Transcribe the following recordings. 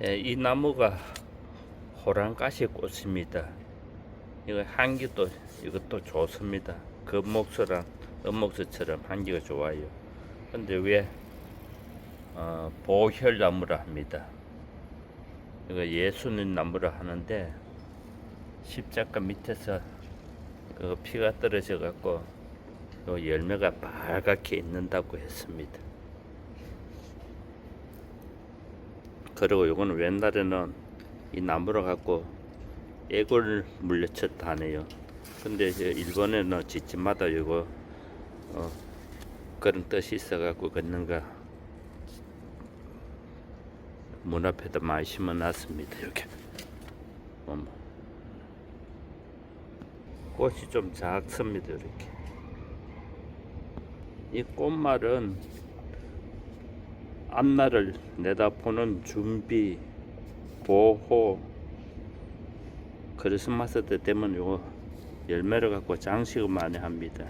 예, 이 나무가 호랑가시 꽃입니다. 이거 향기도 이것도 좋습니다. 금목수랑 은목수처럼 향기가 좋아요. 근데 왜 어, 보혈나무라 합니다. 이거 예수님 나무라 하는데 십자가 밑에서 그 피가 떨어져 갖고 요 열매가 빨갛게 있는다고 했습니다. 그리고 요거는 옛날에는 이 나무를 갖고 애골 물려쳤다 하네요. 근데 일본에는 집집마다 요거 어, 그런 뜻이 있어 갖고 걷는가 문 앞에다 많이 심어 놨습니다. 이렇게 어머. 꽃이 좀 작습니다. 이렇게 이 꽃말은 앞날을 내다보는 준비, 보호, 크리스마스 때 되면 요거 열매를 갖고 장식을 많이 합니다.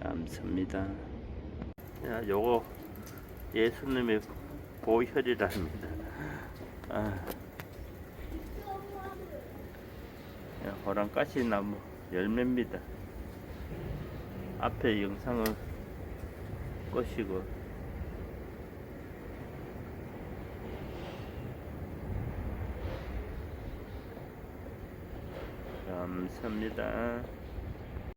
감사합니다. 야, 요거 예수님의 보혈이랍니다. 아. 야, 호랑가시 나무 열매입니다. 앞에 영상은 꽃이고 감사합니다.